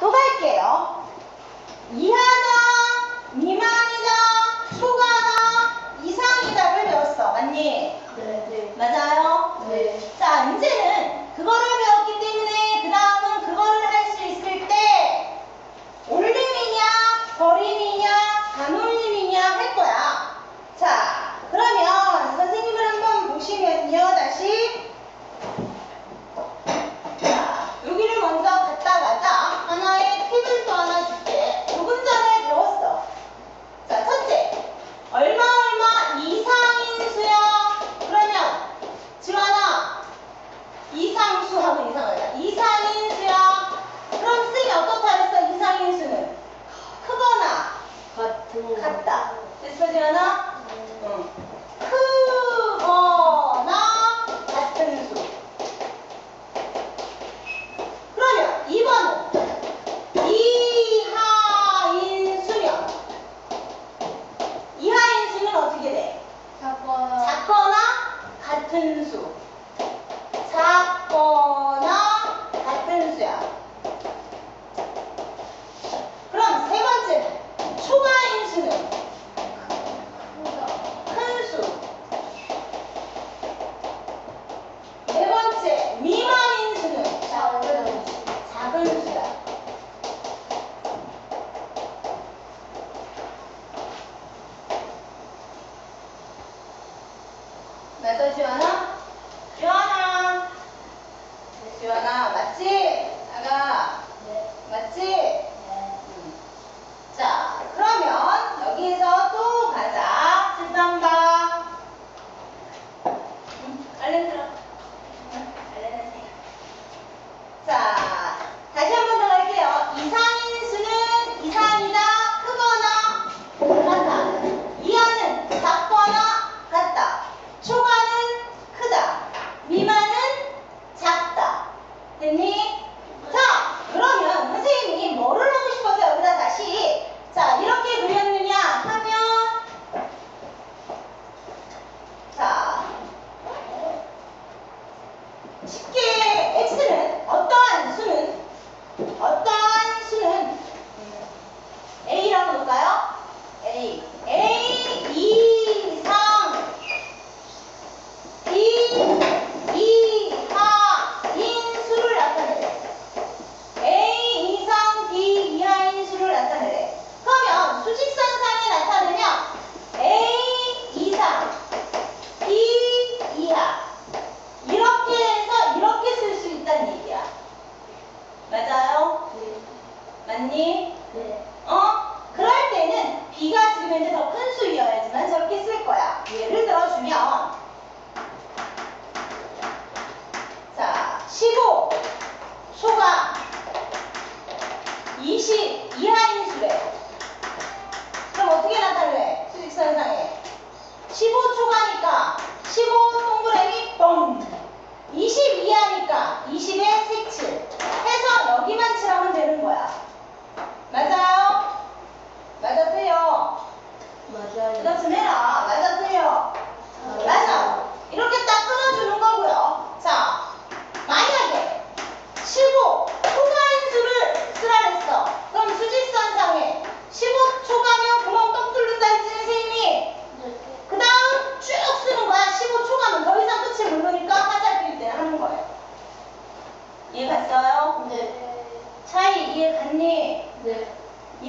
또 갈게요. 이하 큰 수. 사건. 소가 20 이하인 수래 그럼 어떻게 나타낼래? 수직선상에. 15초가니까 15 동그라미 뻥. 20 이하니까 20에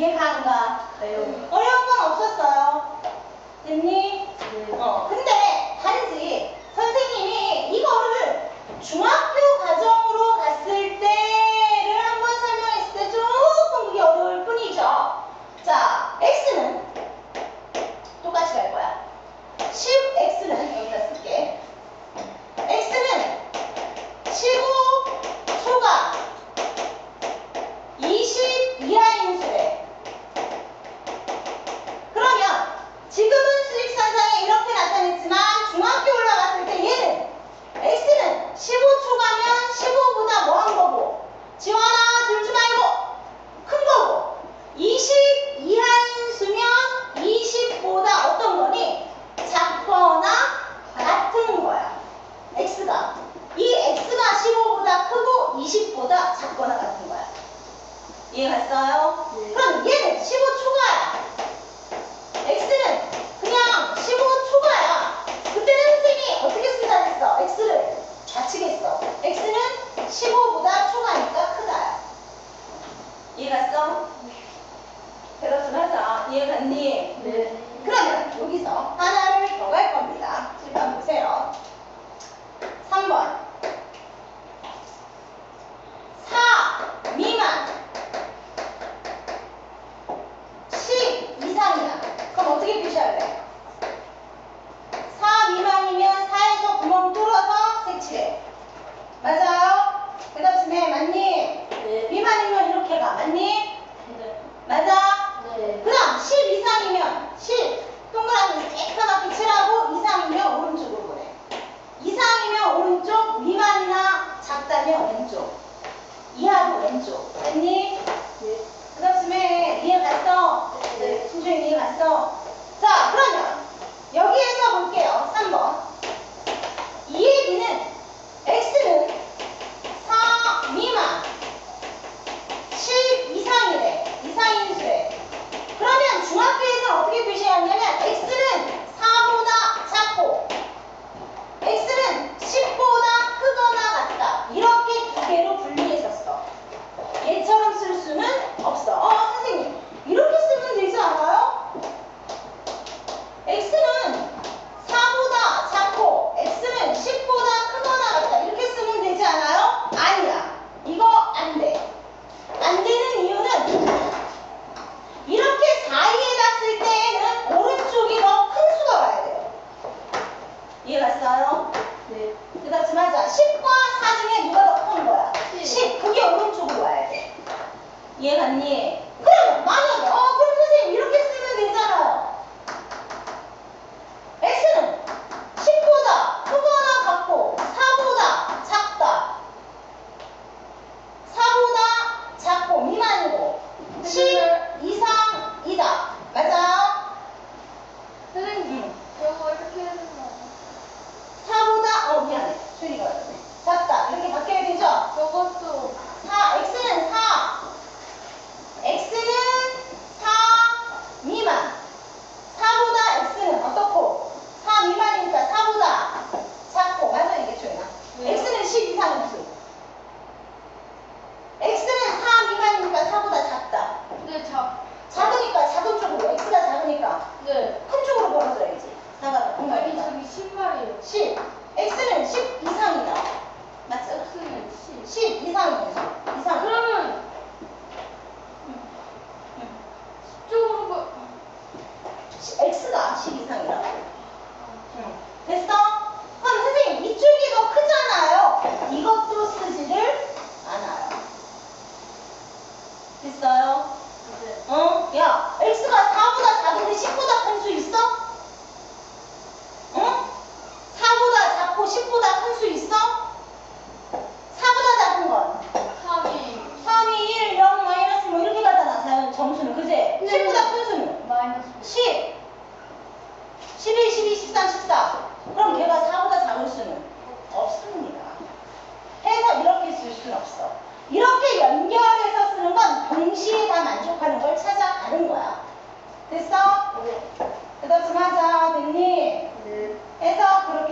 이해한다 외우기. 어려운 건 없었어요. 됐니? 네. 어. 근데 단지 선생님이 이거를 중학교 과정으로 갔을 때 行，你们得死。 이해갔어요? 네. 그렇지만 자, 10과 4 중에 누가 더 큰 거야? 10. 그게 오른쪽으로 와야 돼. 이해갔니? 11, 12, 13, 14. 그럼 걔가 4보다 작을 수는 없습니다. 해서 이렇게 쓸 수는 없어. 이렇게 연결해서 쓰는 건 동시에 다 만족하는 걸 찾아가는 거야. 됐어? 네. 그다음 좀 하자, 됐니? 네. 해서 그렇게